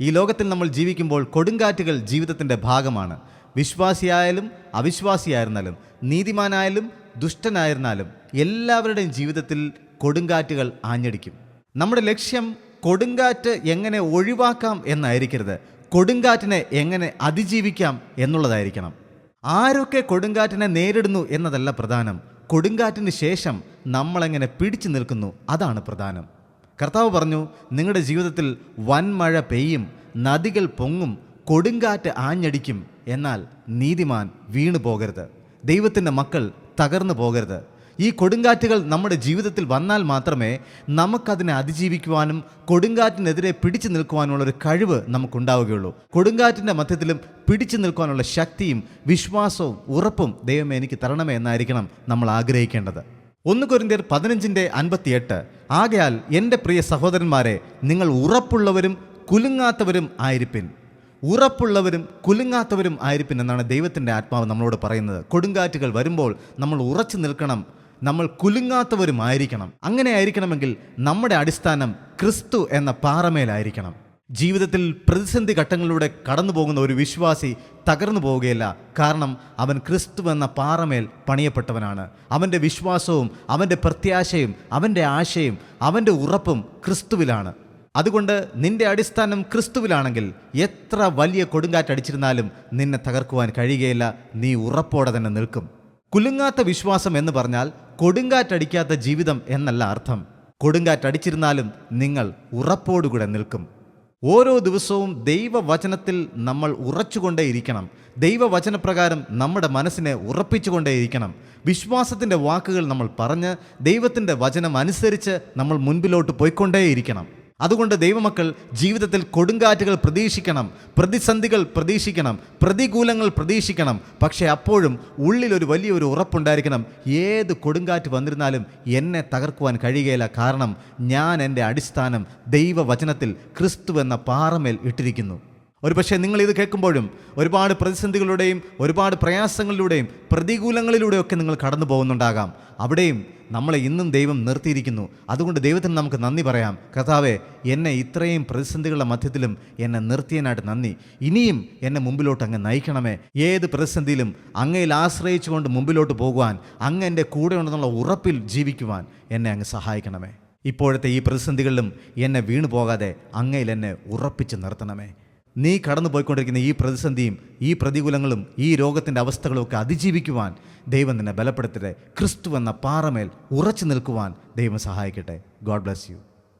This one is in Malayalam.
ഈ ലോകത്തിൽ നമ്മൾ ജീവിക്കുമ്പോൾ കൊടുങ്കാറ്റുകൾ ജീവിതത്തിന്റെ ഭാഗമാണ്. വിശ്വാസിയായാലും അവിശ്വാസിയായിരുന്നാലും നീതിമാനായാലും ദുഷ്ടനായിരുന്നാലും എല്ലാവരുടെയും ജീവിതത്തിൽ കൊടുങ്കാറ്റുകൾ ആഞ്ഞടിക്കും. നമ്മുടെ ലക്ഷ്യം കൊടുങ്കാറ്റ് എങ്ങനെ ഒഴിവാക്കാം എന്നായിരിക്കരുത്. കൊടുങ്കാറ്റിനെ എങ്ങനെ അതിജീവിക്കാം എന്നുള്ളതായിരിക്കണം. ആരൊക്കെ കൊടുങ്കാറ്റിനെ നേരിടുന്നു എന്നതല്ല പ്രധാനം. കൊടുങ്കാറ്റിന് ശേഷം നമ്മളെങ്ങനെ പിടിച്ചു നിൽക്കുന്നു അതാണ് പ്രധാനം. കർത്താവ് പറഞ്ഞു നിങ്ങളുടെ ജീവിതത്തിൽ വൻമഴ പെയ്യും നദികൾ പൊങ്ങും കൊടുങ്കാറ്റ് ആഞ്ഞടിക്കും എന്നാൽ നീതിമാൻ വീണു പോകരുത്. ദൈവത്തിന്റെ മക്കൾ തകർന്നു പോകരുത്. ഈ കൊടുങ്കാറ്റുകൾ നമ്മുടെ ജീവിതത്തിൽ വന്നാൽ മാത്രമേ നമുക്കതിനെ അതിജീവിക്കുവാനും കൊടുങ്കാറ്റിനെതിരെ പിടിച്ചു നിൽക്കുവാനുള്ള ഒരു കഴിവ് നമുക്കുണ്ടാവുകയുള്ളൂ. കൊടുങ്കാറ്റിന്റെ മധ്യത്തിലും പിടിച്ചു നിൽക്കുവാനുള്ള ശക്തിയും വിശ്വാസവും ഉറപ്പും ദൈവമേ എനിക്ക് തരണമേ എന്നായിരിക്കണം നമ്മൾ ആഗ്രഹിക്കേണ്ടത്. ഒന്ന് കൊരിന്ത്യർ പതിനഞ്ചിന്റെ അൻപത്തിയെട്ട്. ആകയാൽ എന്റെ പ്രിയ സഹോദരന്മാരെ നിങ്ങൾ ഉറപ്പുള്ളവരും കുലുങ്ങാത്തവരും ആയിരിപ്പിൻ. ഉറപ്പുള്ളവരും കുലുങ്ങാത്തവരും ആയിരിപ്പിൻ എന്നാണ് ദൈവത്തിന്റെ ആത്മാവ് നമ്മളോട് പറയുന്നത്. കൊടുങ്കാറ്റുകൾ വരുമ്പോൾ നമ്മൾ ഉറച്ചു നിൽക്കണം. നമ്മൾ കുലുങ്ങാത്തവരുമായിരിക്കണം അങ്ങനെ ആയിരിക്കണമെങ്കിൽ നമ്മുടെ അടിസ്ഥാനം ക്രിസ്തു എന്ന പാറമേലായിരിക്കണം. ജീവിതത്തിൽ പ്രതിസന്ധി ഘട്ടങ്ങളിലൂടെ കടന്നു പോകുന്ന ഒരു വിശ്വാസി തകർന്നു പോവുകയില്ല. കാരണം അവൻ ക്രിസ്തു എന്ന പാറമേൽ പണിയപ്പെട്ടവനാണ്. അവന്റെ വിശ്വാസവും അവന്റെ പ്രത്യാശയും അവന്റെ ആശയും അവന്റെ ഉറപ്പും ക്രിസ്തുവിലാണ്. അതുകൊണ്ട് നിന്റെ അടിസ്ഥാനം ക്രിസ്തുവിലാണെങ്കിൽ എത്ര വലിയ കൊടുങ്കാറ്റടിച്ചിരുന്നാലും നിന്നെ തകർക്കുവാൻ കഴിയുകയില്ല. നീ ഉറപ്പോടെ തന്നെ നിൽക്കും. കുലുങ്ങാത്ത വിശ്വാസം എന്ന് പറഞ്ഞാൽ കൊടുങ്കാറ്റടിക്കാത്ത ജീവിതം എന്നല്ല അർത്ഥം. കൊടുങ്കാറ്റടിച്ചിരുന്നാലും നിങ്ങൾ ഉറപ്പോടുകൂടെ നിൽക്കും. ഓരോ ദിവസവും ദൈവവചനത്തിൽ നമ്മൾ ഉറച്ചുകൊണ്ടേയിരിക്കണം. ദൈവവചനപ്രകാരം നമ്മുടെ മനസ്സിനെ ഉറപ്പിച്ചുകൊണ്ടേയിരിക്കണം. വിശ്വാസത്തിന്റെ വാക്കുകൾ നമ്മൾ പറഞ്ഞ് ദൈവത്തിന്റെ വചനം അനുസരിച്ച് നമ്മൾ മുൻപിലോട്ട് പോയിക്കൊണ്ടേയിരിക്കണം. അതുകൊണ്ട് ദൈവമക്കൾ ജീവിതത്തിൽ കൊടുങ്കാറ്റുകൾ പ്രതീക്ഷിക്കണം പ്രതിസന്ധികൾ പ്രതീക്ഷിക്കണം പ്രതികൂലങ്ങൾ പ്രതീക്ഷിക്കണം. പക്ഷേ അപ്പോഴും ഉള്ളിലൊരു വലിയൊരു ഉറപ്പുണ്ടായിരിക്കണം. ഏത് കൊടുങ്കാറ്റ് വന്നിരുന്നാലും എന്നെ തകർക്കുവാൻ കഴിയുകയില്ല. കാരണം ഞാൻ എന്റെ അടിസ്ഥാനം ദൈവവചനത്തിൽ ക്രിസ്തു എന്ന പാറമേൽ ഇട്ടിരിക്കുന്നു. ഒരുപക്ഷെ നിങ്ങൾ ഇത് കേൾക്കുമ്പോഴും ഒരുപാട് പ്രതിസന്ധികളുടെയും ഒരുപാട് പ്രയാസങ്ങളിലൂടെയും പ്രതികൂലങ്ങളിലൂടെയൊക്കെ നിങ്ങൾ കടന്നു പോകുന്നുണ്ടാകാം. അവിടെയും നമ്മളെ ഇന്നും ദൈവം നിർത്തിയിരിക്കുന്നു. അതുകൊണ്ട് ദൈവത്തിന് നമുക്ക് നന്ദി പറയാം. കർത്താവെ എന്നെ ഇത്രയും പ്രതിസന്ധികളുടെ മധ്യത്തിലും എന്നെ നിർത്തിയനായിട്ട് നന്ദി. ഇനിയും എന്നെ മുമ്പിലോട്ട് അങ്ങ് നയിക്കണമേ. ഏത് പ്രതിസന്ധിയിലും അങ്ങയിൽ ആശ്രയിച്ചുകൊണ്ട് മുമ്പിലോട്ട് പോകുവാൻ അങ്ങ് എന്റെ കൂടെ ഉണ്ടെന്നുള്ള ഉറപ്പിൽ ജീവിക്കുവാൻ എന്നെ അങ്ങ് സഹായിക്കണമേ. ഇപ്പോഴത്തെ ഈ പ്രതിസന്ധികളിലും എന്നെ വീണു പോകാതെ അങ്ങയിൽ എന്നെ ഉറപ്പിച്ച് നിർത്തണമേ. നീ കടന്നു പോയിക്കൊണ്ടിരിക്കുന്ന ഈ പ്രതിസന്ധിയും ഈ പ്രതികൂലങ്ങളും ഈ രോഗത്തിന്റെ അവസ്ഥകളും ഒക്കെ അതിജീവിക്കുവാൻ ദൈവം നിന്നെ ബലപ്പെടുത്തട്ടെ. ക്രിസ്തു എന്ന പാറമേൽ ഉറച്ചു നിൽക്കുവാൻ ദൈവം സഹായിക്കട്ടെ. God bless you.